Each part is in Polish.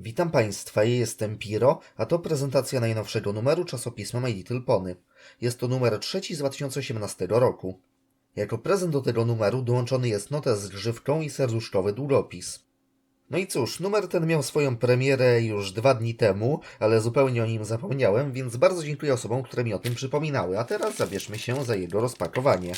Witam Państwa, ja jestem Piro, a to prezentacja najnowszego numeru czasopisma My Little Pony. Jest to numer trzeci z 2018 roku. Jako prezent do tego numeru dołączony jest notes z grzywką i serduszkowy długopis. No i cóż, numer ten miał swoją premierę już dwa dni temu, ale zupełnie o nim zapomniałem, więc bardzo dziękuję osobom, które mi o tym przypominały, a teraz zabierzmy się za jego rozpakowanie.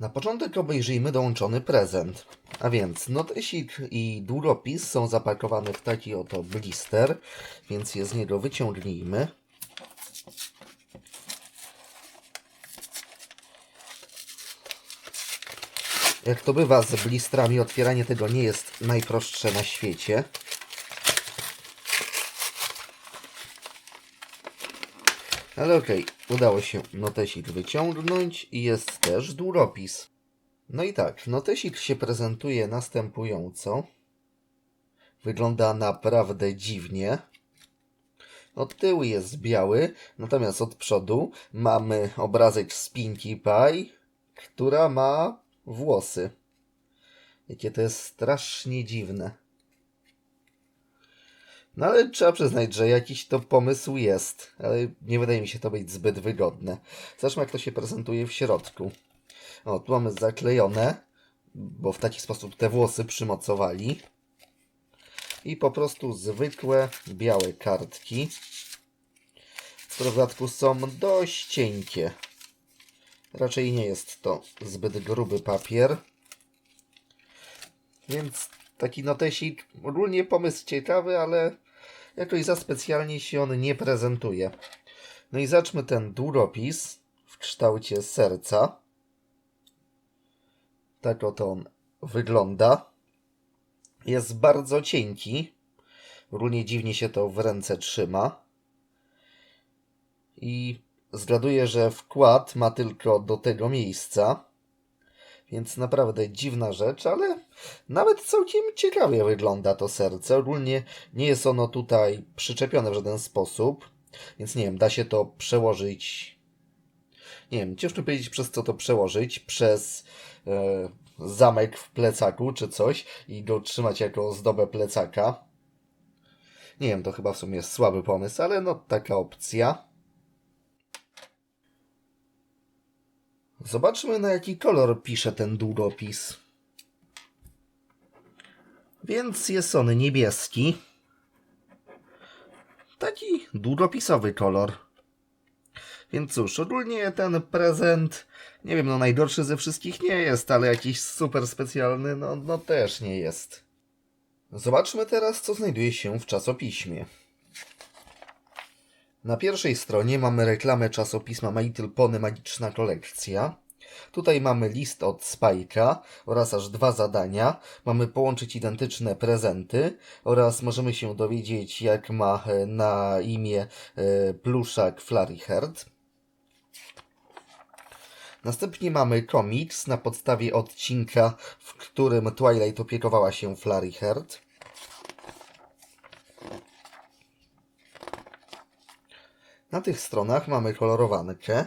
Na początek obejrzyjmy dołączony prezent. A więc notesik i długopis są zapakowane w taki oto blister, więc je z niego wyciągnijmy. Jak to bywa z blistrami, otwieranie tego nie jest najprostsze na świecie. Ale okej, udało się notesik wyciągnąć i jest też długopis. No i tak, notesik się prezentuje następująco. Wygląda naprawdę dziwnie. Od tyłu jest biały, natomiast od przodu mamy obrazek z Pinkie Pie, która ma włosy. Jakie to jest strasznie dziwne. No ale trzeba przyznać, że jakiś to pomysł jest, ale nie wydaje mi się to być zbyt wygodne. Zobaczmy jak to się prezentuje w środku. O, tu mamy zaklejone, bo w taki sposób te włosy przymocowali. I po prostu zwykłe białe kartki, które w dodatku są dość cienkie. Raczej nie jest to zbyt gruby papier. Więc taki notesik, ogólnie pomysł ciekawy, ale jakoś za specjalnie się on nie prezentuje. No i zacznmy ten długopis w kształcie serca. Tak oto on wygląda. Jest bardzo cienki. Ogólnie dziwnie się to w ręce trzyma. I zgaduję, że wkład ma tylko do tego miejsca. Więc naprawdę dziwna rzecz, ale nawet całkiem ciekawie wygląda to serce. Ogólnie nie jest ono tutaj przyczepione w żaden sposób. Więc nie wiem, da się to przełożyć. Nie wiem, ciężko powiedzieć przez co to przełożyć. Przez e, zamek w plecaku czy coś i go trzymać jako zdobę plecaka. Nie wiem, to chyba w sumie jest słaby pomysł, ale no taka opcja. Zobaczmy na jaki kolor pisze ten długopis. Więc jest on niebieski. Taki długopisowy kolor. Więc cóż, ogólnie ten prezent, nie wiem, no najgorszy ze wszystkich nie jest, ale jakiś super specjalny, no, no też nie jest. Zobaczmy teraz, co znajduje się w czasopiśmie. Na pierwszej stronie mamy reklamę czasopisma My Little Pony Magiczna Kolekcja. Tutaj mamy list od Spajka oraz aż dwa zadania. Mamy połączyć identyczne prezenty oraz możemy się dowiedzieć, jak ma e, na imię e, pluszak Flaryheart. Następnie mamy komiks na podstawie odcinka, w którym Twilight opiekowała się Flaryheart. Na tych stronach mamy kolorowankę.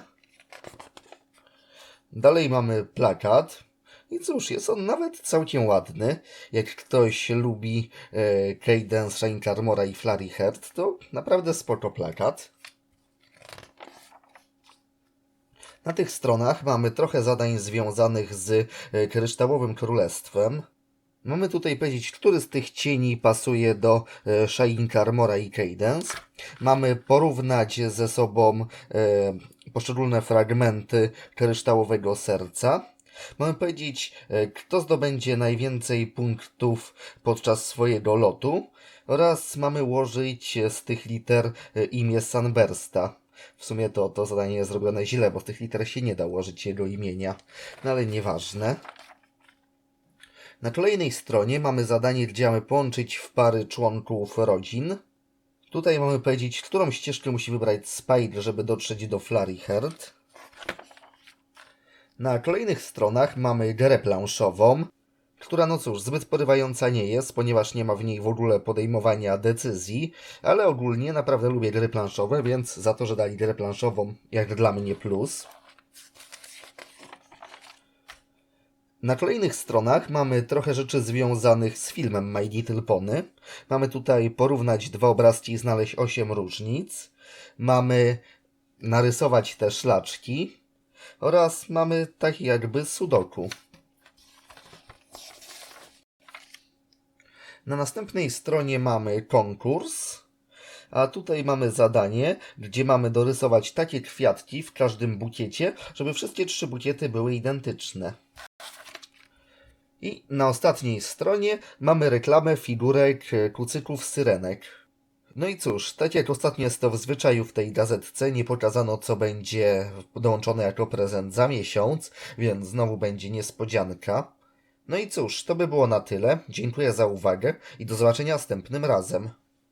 Dalej mamy plakat. I cóż, jest on nawet całkiem ładny. Jak ktoś lubi e, Cadence, Shine Carmora i Flurry Heart, to naprawdę spoko plakat. Na tych stronach mamy trochę zadań związanych z e, Kryształowym Królestwem. Mamy tutaj powiedzieć, który z tych cieni pasuje do e, Shine Carmora i Cadence. Mamy porównać ze sobą e, poszczególne fragmenty kryształowego serca. Mamy powiedzieć, e, kto zdobędzie najwięcej punktów podczas swojego lotu. Oraz mamy ułożyć z tych liter e, imię Sunbursta. W sumie to, to zadanie jest zrobione źle, bo z tych liter się nie da ułożyć jego imienia. No ale nieważne. Na kolejnej stronie mamy zadanie, gdzie mamy połączyć w pary członków rodzin. Tutaj mamy powiedzieć, którą ścieżkę musi wybrać Spike, żeby dotrzeć do Flaryheart. Na kolejnych stronach mamy grę planszową, która no cóż, zbyt porywająca nie jest, ponieważ nie ma w niej w ogóle podejmowania decyzji, ale ogólnie naprawdę lubię gry planszowe, więc za to, że dali grę planszową, jak dla mnie plus. Na kolejnych stronach mamy trochę rzeczy związanych z filmem My Little Pony. Mamy tutaj porównać dwa obrazki i znaleźć osiem różnic. Mamy narysować te szlaczki oraz mamy tak jakby sudoku. Na następnej stronie mamy konkurs, a tutaj mamy zadanie, gdzie mamy dorysować takie kwiatki w każdym bukiecie, żeby wszystkie trzy bukiety były identyczne. I na ostatniej stronie mamy reklamę figurek e, kucyków syrenek. No i cóż, tak jak ostatnio jest to w zwyczaju w tej gazetce, nie pokazano co będzie dołączone jako prezent za miesiąc, więc znowu będzie niespodzianka. No i cóż, to by było na tyle. Dziękuję za uwagę i do zobaczenia następnym razem.